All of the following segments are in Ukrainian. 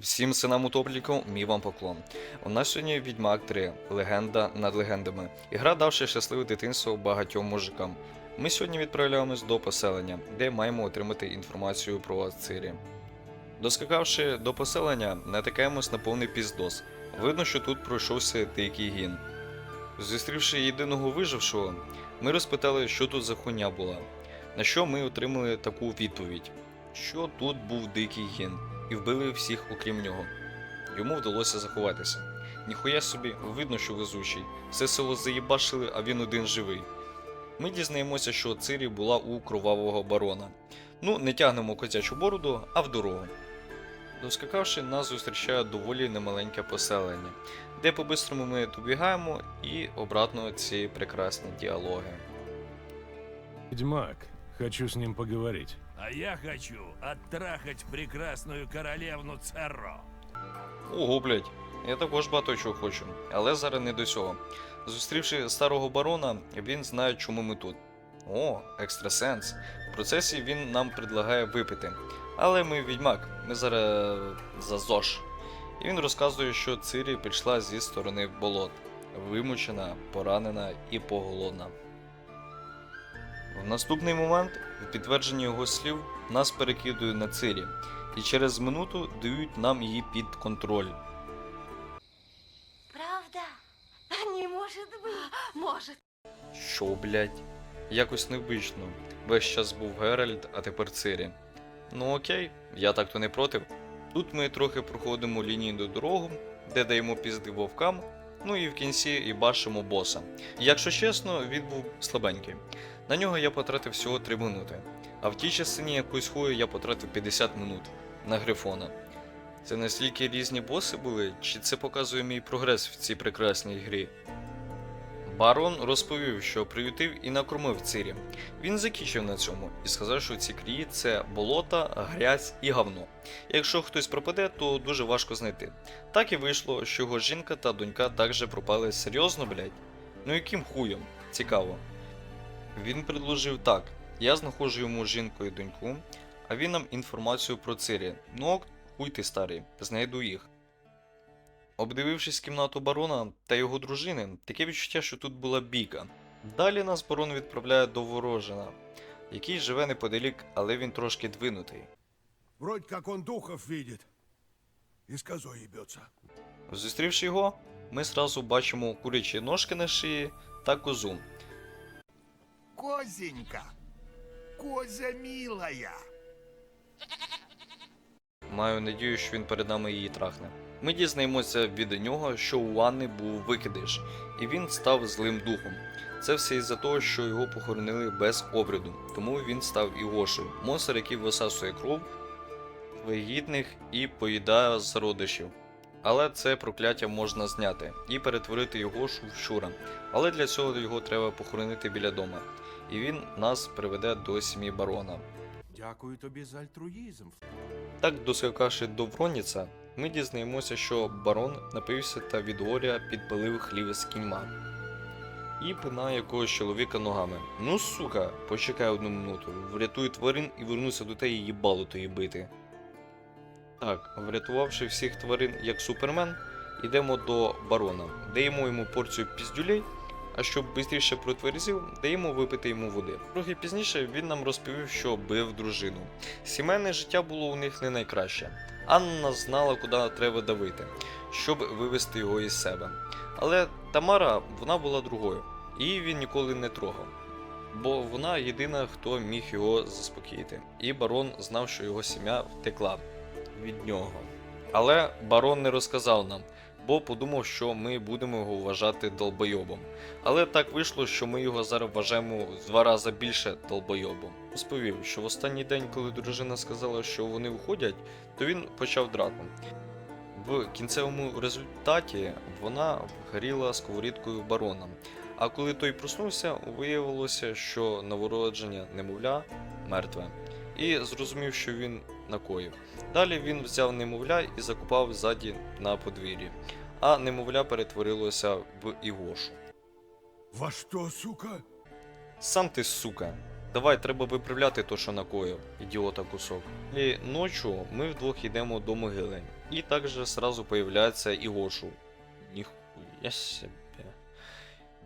Всім синам утопліку, мій вам поклон. У нас сьогодні Відьмак 3, легенда над легендами. Ігра давши щасливе дитинство багатьом мужикам. Ми сьогодні відправляємось до поселення, де маємо отримати інформацію про Цирі. Доскакавши до поселення, натикаємось на повний піздос. Видно, що тут пройшовся дикий гін. Зустрівши єдиного вижившого, ми розпитали, що тут за хуйня була. На що ми отримали таку відповідь: що тут був дикий гін і вбили всіх окрім нього. Йому вдалося заховатися. Ніхуя собі, видно, що везучий. Все село заїбашили, а він один живий. Ми дізнаємося, що Цирі була у кровавого барона. Ну, не тягнемо котячу бороду, а в дорогу. Доскакавши, нас зустрічає доволі немаленьке поселення, де по-бистрому ми добігаємо і обратно ці прекрасні діалоги. Ведьмак, хочу с ним поговорить. А я хочу оттрахать прекрасную королевну Церро. Ого, блядь, я також багато чого хочу, але зараз не до цього. Зустрівши старого барона, він знає, чому ми тут. О, екстрасенс. В процесі він нам предлагає випити. Але ми відьмак, ми зараз за ЗОЖ. І він розказує, що Цирі прийшла зі сторони болот, вимучена, поранена і поголодна. В наступний момент, в підтвердженні його слів, нас перекидує на Цирі, і через минуту дають нам її під контроль. Правда? Не может быть. Может. Що, блять? Якось невбично. Весь час був Геральт, а тепер Цирі. Ну окей, я так то не проти. Тут ми трохи проходимо лінійну дорогу, де даємо пізди вовкам, ну і в кінці і бачимо боса. Якщо чесно, він був слабенький. На нього я потратив всього 3 минути. А в тій частині якоїсь хою я потратив 50 минут на грифона. Це настільки різні боси були, чи це показує мій прогрес в цій прекрасній грі? Барон розповів, що приютив і накормив Цирі. Він закінчив на цьому і сказав, що ці крії це болота, грязь і говно. Якщо хтось пропаде, то дуже важко знайти. Так і вийшло, що його жінка та донька також пропали серйозно, блять. Ну яким хуєм? Цікаво. Він предложив так: я знаходжу йому жінку і доньку, а він нам інформацію про Цирі. Ну ок, хуй ти старий, знайду їх. Обдивившись кімнату барона та його дружини, таке відчуття, що тут була бійка. Далі нас барон відправляє до Ворожина, який живе неподалік, але він трошки двинутий. Вроде как он духов видит. И с козой. Зустрівши його, ми зразу бачимо курячі ножки на шиї та козу. Козенька! Козя милая! Маю надію, що він перед нами її трахне. Ми дізнаємося від нього, що у Анни був викидиш, і він став злим духом. Це все із-за того, що його похоронили без обряду, тому він став Ігошею, монстр, який висасує кров вигідних і поїдає зародишів. Але це прокляття можна зняти і перетворити Ігошу в щура. Але для цього його треба похоронити біля дома. І він нас приведе до сім'ї барона. Дякую тобі за альтруїзм. Так, доскакавши до Вроніца, ми дізнаємося, що барон напився та від горя підпалив хлів з кіньма. І пинає якогось чоловіка ногами. Ну сука, почекай одну минуту, врятуй тварин і вернуся до і їбало тої бити. Так, врятувавши всіх тварин як супермен, йдемо до барона, даємо йому порцію піздюлей, а щоб швидше протверзів, даємо випити йому води. Трохи пізніше він нам розповів, що бив дружину. Сімейне життя було у них не найкраще. Анна знала, куди треба давити, щоб вивести його із себе. Але Тамара вона була другою, і він ніколи не трогав. Бо вона єдина, хто міг його заспокоїти. І барон знав, що його сім'я втекла від нього. Але барон не розказав нам, бо подумав, що ми будемо його вважати долбойобом. Але так вийшло, що ми його зараз вважаємо в два рази більше долбойобом. Розповів, що в останній день, коли дружина сказала, що вони виходять, то він почав драку. В кінцевому результаті вона горіла сковорідкою барона. А коли той проснувся, виявилося, що новородження немовля мертве. І зрозумів, що він накоїв. Далі він взяв немовля і закопав ззаді на подвір'ї, а немовля перетворилося в Ігошу. Во что, сука? Сам ти сука. Давай, треба виправляти то, що накоїв, ідіота кусок. І ночі ми вдвох йдемо до могили. І також сразу появляється Ігошу. Ніхуя себе.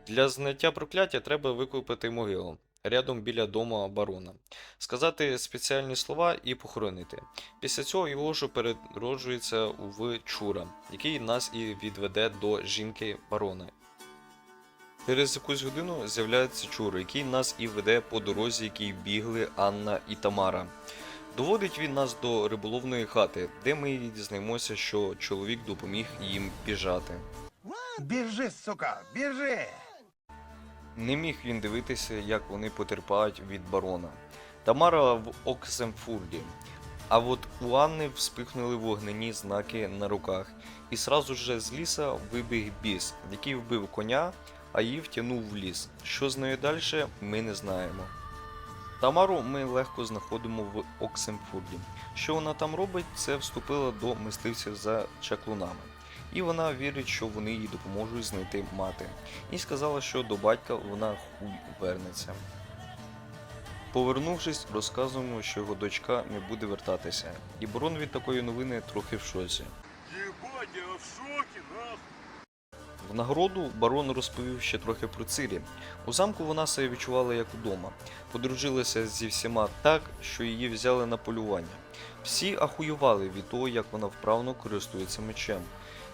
Для зняття прокляття треба викупити могилу рядом біля дому барона, сказати спеціальні слова і похоронити. Після цього Ігошу перероджується в Чура, який нас і відведе до жінки барона. Через якусь годину з'являється Чур, який нас і веде по дорозі, якій бігли Анна і Тамара. Доводить він нас до риболовної хати, де ми дізнаємося, що чоловік допоміг їм біжати. Біжи, сука, біжи! Не міг він дивитися, як вони потерпають від барона. Тамара в Оксенфурді. А от у Анни вспихнули вогнені знаки на руках, і сразу же з ліса вибіг біс, який вбив коня, а її втягнув в ліс. Що з нею далі, ми не знаємо. Тамару ми легко знаходимо в Оксенфурді. Що вона там робить, це вступила до мисливців за чаклунами. І вона вірить, що вони їй допоможуть знайти мати. І сказала, що до батька вона хуй вернеться. Повернувшись, розказуємо, що його дочка не буде вертатися. І Борон від такої новини трохи в шоці. Єбать, я в шокі, нахуй. В нагороду барон розповів ще трохи про Цирі. У замку вона себе відчувала як удома. Подружилася зі всіма так, що її взяли на полювання. Всі ахуювали від того, як вона вправно користується мечем.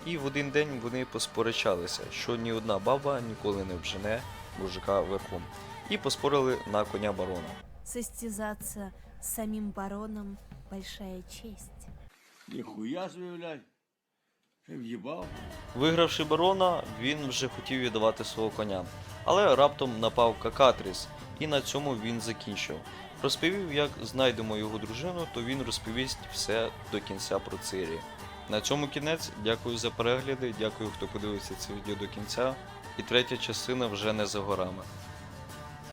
І в один день вони посперечалися, що ні одна баба ніколи не вжене мужика верхом. І поспорили на коня барона. Состязаться с самим бароном – большая честь. Ніхуя в'їбав? Вигравши барона, він вже хотів віддавати свого коня. Але раптом напав Какатріс, і на цьому він закінчив. Розповів, як знайдемо його дружину, то він розповість все до кінця про Цирі. На цьому кінець. Дякую за перегляди, дякую, хто подивився це відео до кінця. І третя частина вже не за горами.